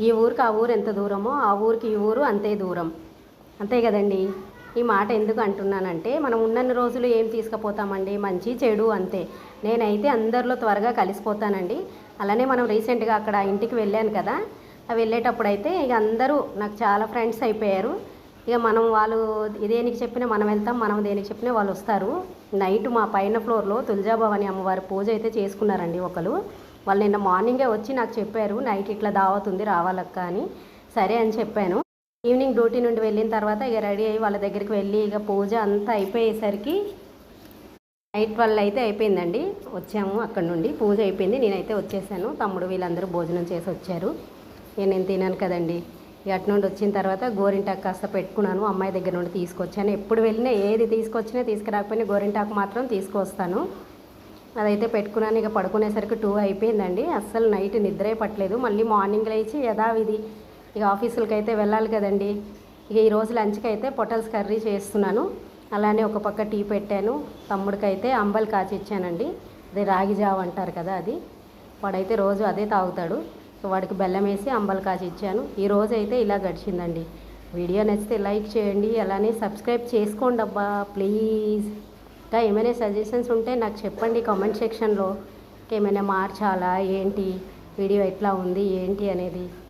ఈ ఊరికి ఆ ఊరు ఎంత దూరమో ఆ ఊరికి ఈ ఊరు అంతే దూరం. అంతే కదండి? ఈ మాట ఎందుకు అంటున్నానంటే మనం ఉన్నన్ని రోజులు ఏం తీసుకుపోతామండి? మంచి చెడు అంతే. నేనైతే అందరిలో త్వరగా కలిసిపోతానండి. అలానే మనం రీసెంట్గా అక్కడ ఇంటికి వెళ్ళాను కదా ఆ వెళ్ళేటప్పుడు అయితే ఇక అందరూ నాకు చాలా ఫ్రెండ్స్ అయిపోయారు. ఇక మనం వాళ్ళు దేనికి చెప్పినా మనం వెళ్తాం మనం దేనికి చెప్పినా వాళ్ళు వస్తారు. నైట్ మా పైన ఫ్లోర్లో తులజాభవాని అమ్మవారి పూజ అయితే చేసుకున్నారండి ఒకరు వాళ్ళు నిన్న మార్నింగే వచ్చి నాకు చెప్పారు నైట్ ఇట్లా దావత్ ఉంది రావాలక్క అని. సరే అని చెప్పాను. ఈవినింగ్ డ్యూటీ నుండి వెళ్ళిన తర్వాత ఇక రెడీ అయ్యి వాళ్ళ దగ్గరికి వెళ్ళి ఇక పూజ అంతా అయిపోయేసరికి నైట్ ట్వెల్వ్ అయితే అయిపోయిందండి. వచ్చాము అక్కడ నుండి. పూజ అయిపోయింది. నేనైతే వచ్చేసాను. తమ్ముడు వీళ్ళందరూ భోజనం చేసి వచ్చారు. ఇక నేను తినాను కదండి. ఇక అటు నుండి వచ్చిన తర్వాత గోరింటాకు కాస్త పెట్టుకున్నాను. అమ్మాయి దగ్గర నుండి తీసుకొచ్చాను. ఎప్పుడు వెళ్ళినా ఏది తీసుకొచ్చినా తీసుకురాకపోయినా గోరింటాకు మాత్రం తీసుకొస్తాను. అదైతే పెట్టుకున్నాను. ఇక పడుకునేసరికి టూ అయిపోయిందండి. అస్సలు నైట్ నిద్రే పట్టలేదు. మళ్ళీ మార్నింగ్ లేచి యథావిధి ఇక ఆఫీసులకి అయితే వెళ్ళాలి కదండి. ఇక ఈరోజు లంచ్కి అయితే పొటల్స్ కర్రీ చేస్తున్నాను. అలానే ఒక పక్క టీ పెట్టాను. తమ్ముడికైతే అంబల్ కాచి ఇచ్చానండి. అదే రాగి జావ అంటారు కదా అది. వాడైతే రోజు అదే తాగుతాడు. సో వాడికి బెల్లం వేసి అంబల్ కాచి ఇచ్చాను. ఈ రోజు అయితే ఇలా గడిచిందండి. వీడియో నచ్చితే లైక్ చేయండి. అలానే సబ్స్క్రైబ్ చేసుకోండి అబ్బా ప్లీజ్. ఇంకా ఏమైనా సజెషన్స్ ఉంటే నాకు చెప్పండి కామెంట్ సెక్షన్లో. ఏమైనా మార్చాలా? ఏంటి? వీడియో ఎట్లా ఉంది? ఏంటి అనేది.